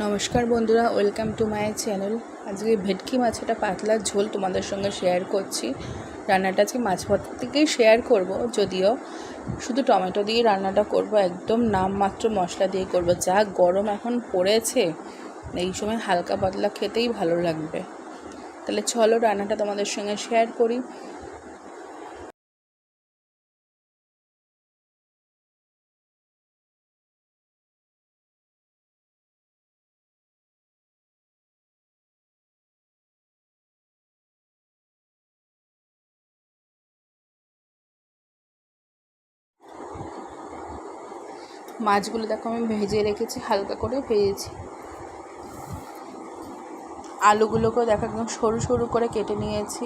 নমস্কার বন্ধুরা, welcome to my channel. আজকে ভেটকি মাছের পাতলা ঝোল তোমাদের সঙ্গে শেয়ার করছি। রান্নাটা আজকে মাছ ভাত থেকেই শেয়ার করব, যদিও শুধু টমেটো দিয়ে রান্নাটা করব, একদম নামমাত্র মশলা দিয়ে করব। যা গরম এখন পড়েছে, এই সময় হালকা পাতলা খেতেই ভালো লাগবে। তাহলে চলো রান্নাটা তোমাদের সঙ্গে শেয়ার করি। মাছগুলো দেখো আমি ভেজে রেখেছি, হালকা করে ভেজেছি। আলুগুলোকেও দেখো একদম সরু সরু করে কেটে নিয়েছি,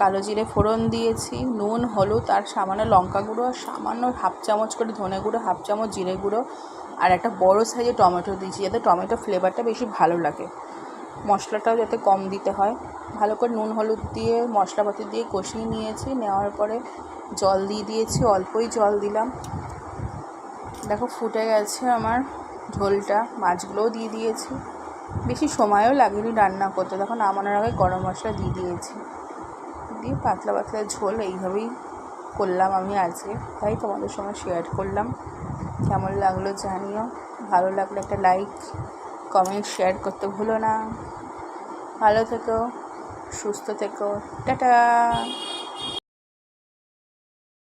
কালো জিরে ফোড়ন দিয়েছি, নুন, হলুদ আর সামান্য লঙ্কা গুঁড়ো আর সামান্য হাফ চামচ করে ধনে গুঁড়ো, হাফ চামচ জিরে গুঁড়ো আর একটা বড় সাইজে টমেটো দিয়েছি যাতে টমেটো ফ্লেভারটা বেশি ভালো লাগে। মশলাটাও যাতে কম দিতে হয়। ভালো করে নুন, হলুদ দিয়ে মশলাপাতি দিয়ে কষিয়ে নিয়েছি, নেওয়ার পরে জল দিয়ে দিয়েছি, অল্পই জল দিলাম। দেখো ফুটে গেছে আমার ঝোলটা মাছগুলোও দিয়ে দিয়েছি। বেশি সময়ও লাগেনি রান্না করতে। তখন নামানোর আগে গরম মশলা দিয়ে দিয়েছি। দিয়ে পাতলা পাতলা ঝোল এইভাবেই করলাম আমি আজকে। তাই তোমাদের সঙ্গে শেয়ার করলাম। কেমন লাগল জানিও। ভালো লাগলে একটা লাইক কমেন্ট শেয়ার করতে ভুলো না। ভালো থেকো, সুস্থ থেকো। টাটা!